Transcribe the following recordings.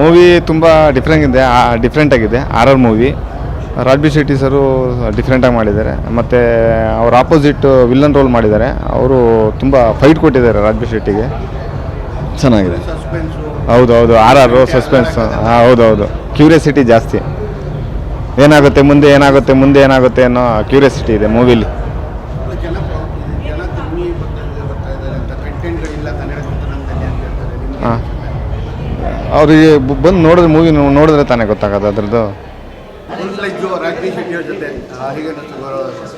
Movie ತುಂಬ different ಇದೆ. Different ಆಗಿದೆ. R R movie Raj B Shetty sir ಡಿಫ್ರೆಂಟಾಗಿ ಮಾಡಿದ್ದಾರೆ. ಮತ್ತು ಅವ್ರ ಆಪೋಸಿಟ್ ವಿಲ್ಲನ್ ರೋಲ್ ಮಾಡಿದ್ದಾರೆ. ಅವರು ತುಂಬ ಫೈಟ್ ಕೊಟ್ಟಿದ್ದಾರೆ ರಾಜ್ಬಿ ಶೆಟ್ಟಿಗೆ. ಚೆನ್ನಾಗಿದೆ. ಹೌದು ಹೌದು ಆರ್ ಆರು ಸಸ್ಪೆನ್ಸ್ ಹಾಂ ಹೌದು ಹೌದು ಕ್ಯೂರಿಯಾಸಿಟಿ ಜಾಸ್ತಿ. ಏನಾಗುತ್ತೆ ಮುಂದೆ ಏನಾಗುತ್ತೆ ಮುಂದೆ ಏನಾಗುತ್ತೆ ಅನ್ನೋ ಕ್ಯೂರಿಯಾಸಿಟಿ ಇದೆ ಮೂವಿಲಿ ಹಾಂ. ಅವರಿಗೆ ಬಂದು ನೋಡಿದ್ರೆ ಮೂವಿ ನೋಡಿದ್ರೆ ತಾನೇ ಗೊತ್ತಾಗೋದು ಅದ್ರದ್ದು.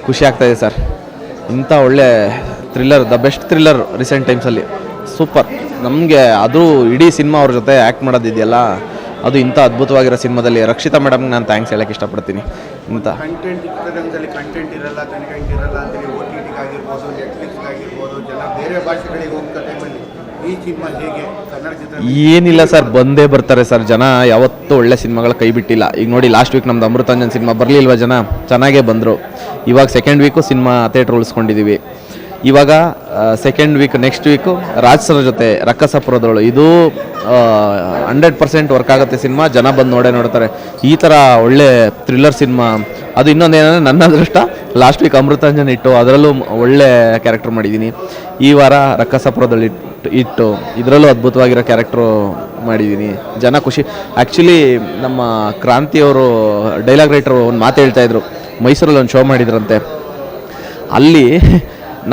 ಖುಷಿ ಆಗ್ತಾ ಇದೆ ಸರ್. ಇಂಥ ಒಳ್ಳೆ thriller the best thriller recent ಟೈಮ್ಸಲ್ಲಿ super ನಮಗೆ ಅದು ಇಡೀ ಸಿನಿಮಾ ಅವ್ರ ಜೊತೆ ಆ್ಯಕ್ಟ್ ಮಾಡೋದಿದೆಯಲ್ಲ ಅದು ಇಂಥ ಅದ್ಭುತವಾಗಿರೋ ಸಿನಿಮಾದಲ್ಲಿ ರಕ್ಷಿತಾ ಮೇಡಮ್ಗೆ ನಾನು ಥ್ಯಾಂಕ್ಸ್ ಹೇಳಕ್ಕೆ ಇಷ್ಟಪಡ್ತೀನಿ. ಇಂಥ. ಕಂಟೆಂಟ್ ಏನಿಲ್ಲ ಸರ್, ಬಂದೇ ಬರ್ತಾರೆ ಸರ್ ಜನ. ಯಾವತ್ತೂ ಒಳ್ಳೆ ಸಿನಿಮಾಗಳ ಕೈ ಬಿಟ್ಟಿಲ್ಲ. ಈಗ ನೋಡಿ ಲಾಸ್ಟ್ ವೀಕ್ ನಮ್ದು ಅಮೃತಾಂಜನ್ ಸಿನಿಮಾ ಬರಲಿಲ್ವ ಜನ? ಚೆನ್ನಾಗೇ ಬಂದರು. ಇವಾಗ ಸೆಕೆಂಡ್ ವೀಕು ಸಿನಿಮಾ ಥಿಯೇಟ್ರ್ ಉಳಿಸ್ಕೊಂಡಿದ್ದೀವಿ ಇವಾಗ second week next week Raj sir ಜೊತೆ ರಕ್ಕಸಪುರದವಳು ಇದು ಹಂಡ್ರೆಡ್ ಪರ್ಸೆಂಟ್ ವರ್ಕ್ ಆಗುತ್ತೆ ಸಿನಿಮಾ. ಜನ ಬಂದು ನೋಡೇ ನೋಡ್ತಾರೆ. ಈ ಥರ ಒಳ್ಳೆ ಥ್ರಿಲ್ಲರ್ ಸಿನಿಮಾ ಅದು ಇನ್ನೊಂದು ಏನಂದರೆ ನನ್ನ ಅದೃಷ್ಟ. ಲಾಸ್ಟ್ ವೀಕ್ ಅಮೃತಾಂಜನ್ ಇಟ್ಟು ಅದರಲ್ಲೂ ಒಳ್ಳೆ ಕ್ಯಾರೆಕ್ಟರ್ ಮಾಡಿದ್ದೀನಿ ಈ ವಾರ ರಕ್ಕಸಪುರದಲ್ಲಿ ಇಟ್ಟು ಇಟ್ಟು ಇದರಲ್ಲೂ ಅದ್ಭುತವಾಗಿರೋ ಕ್ಯಾರೆಕ್ಟ್ರು ಮಾಡಿದ್ದೀನಿ ಜನ ಖುಷಿ. ಆ್ಯಕ್ಚುಲಿ ನಮ್ಮ ಕ್ರಾಂತಿಯವರು ಡೈಲಾಗ್ ರೈಟರ್ ಒಂದು ಮಾತು ಹೇಳ್ತಾಯಿದ್ರು ಮೈಸೂರಲ್ಲಿ ಒಂದು ಶೋ ಮಾಡಿದ್ರಂತೆ. ಅಲ್ಲಿ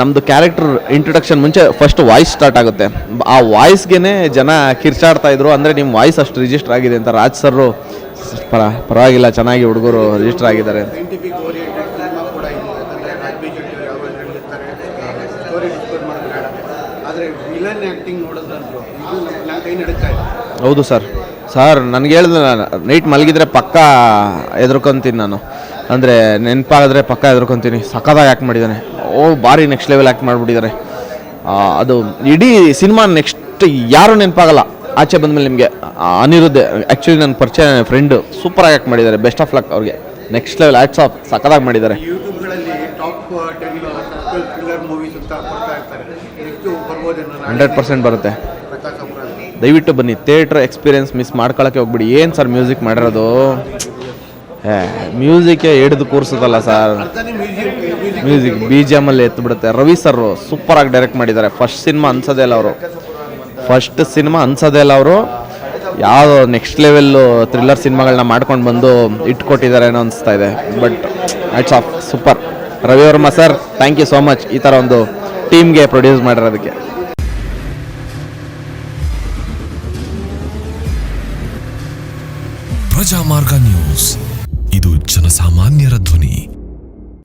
ನಮ್ಮದು ಕ್ಯಾರೆಕ್ಟರ್ ಇಂಟ್ರೊಡಕ್ಷನ್ ಮುಂಚೆ ಫಸ್ಟ್ ವಾಯ್ಸ್ ಸ್ಟಾರ್ಟ್ ಆಗುತ್ತೆ. ಆ ವಾಯ್ಸ್ಗೆ ಜನ ಕಿರ್ಚಾಡ್ತಾ ಇದ್ರು. ಅಂದರೆ ನಿಮ್ಮ ವಾಯ್ಸ್ ಅಷ್ಟು ರಿಜಿಸ್ಟರ್ ಆಗಿದೆ ಅಂತ ರಾಜ್ ಸರ್ರು ಪರ ಪರವಾಗಿಲ್ಲ ಚೆನ್ನಾಗಿ ಹುಡುಗರು ರಿಜಿಸ್ಟರ್ ಆಗಿದ್ದಾರೆ ಹೌದು ಸರ್. ಸರ್ ನನಗೆ ಹೇಳಿದ್ರೆ ನೈಟ್ ಮಲಗಿದ್ರೆ ಪಕ್ಕ ಎದುರ್ಕೊಂತೀನಿ ನಾನು. ಅಂದರೆ ನೆನಪಾಗಿದ್ರೆ ಪಕ್ಕ ಎದ್ರುಕೊಂತೀನಿ ಸಖತ್ತಾಗಿ ಆ್ಯಕ್ಟ್ ಮಾಡಿದ್ದಾನೆ. ಓ ಭಾರಿ ನೆಕ್ಸ್ಟ್ ಲೆವೆಲ್ ಆ್ಯಕ್ಟ್ ಮಾಡಿಬಿಟ್ಟಿದ್ದಾರೆ. ಅದು ಇಡೀ ಸಿನಿಮಾ ನೆಕ್ಸ್ಟ್ ಯಾರೂ ನೆನಪಾಗಲ್ಲ. ಆಚೆ ಬಂದಮೇಲೆ ನಿಮಗೆ ಅನಿರುದ್ಧ ಆ್ಯಕ್ಚುಲಿ ನನ್ನ ಪರಿಚಯ ಫ್ರೆಂಡು ಸೂಪರಾಗಿ ಆ್ಯಕ್ಟ್ ಮಾಡಿದ್ದಾರೆ. ಬೆಸ್ಟ್ ಆಫ್ ಲಕ್ ಅವ್ರಿಗೆ. ನೆಕ್ಸ್ಟ್ ಲೆವೆಲ್ ಆ್ಯಕ್ಟ್ಸ್ ಆಫ್ ಸಖತ್ತಾಗಿ ಮಾಡಿದ್ದಾರೆ. ಹಂಡ್ರೆಡ್ ಪರ್ಸೆಂಟ್ ಬರುತ್ತೆ. ದಯವಿಟ್ಟು ಬನ್ನಿ. ಥಿಯೇಟ್ರ್ ಎಕ್ಸ್ಪೀರಿಯನ್ಸ್ ಮಿಸ್ ಮಾಡ್ಕೊಳಕ್ಕೆ ಹೋಗ್ಬಿಡಿ. ಏನು ಸರ್ ಮ್ಯೂಸಿಕ್ ಮಾಡಿರೋದು? ಮ್ಯೂಸಿಕ್ ಹಿಡಿದು ಕೂರಿಸುತ್ತಲ್ಲ sir music music B G ಎಮ್ಮಲ್ಲಿ ಎತ್ತು ಬಿಡುತ್ತೆ ರವಿ ಸರ್ ಸೂಪರಾಗಿ ಡೈರೆಕ್ಟ್ ಮಾಡಿದ್ದಾರೆ. ಫಸ್ಟ್ ಸಿನಿಮಾ ಅನ್ಸೋದೇ ಇಲ್ಲ ಅವರು. ಫಸ್ಟ್ ಸಿನಿಮಾ ಅನ್ಸೋದೇ ಇಲ್ಲ ಅವರು. ಯಾವ ನೆಕ್ಸ್ಟ್ ಲೆವೆಲ್ಲು ಥ್ರಿಲ್ಲರ್ ಸಿನಿಮಾಗಳನ್ನ ಮಾಡ್ಕೊಂಡು ಬಂದು ಇಟ್ಕೊಟ್ಟಿದ್ದಾರೆ ಏನೋ ಅನಿಸ್ತಾ ಇದೆ. But it's of super Ravi Varma sir thank you so much ಈ ಥರ ಒಂದು ಟೀಮ್ಗೆ ಪ್ರೊಡ್ಯೂಸ್ ಮಾಡಿರೋದಕ್ಕೆ. ಪ್ರಜಾಮಾರ್ಗ ನ್ಯೂಸ್. ಇದು ಜನಸಾಮಾನ್ಯರ ಧ್ವನಿ.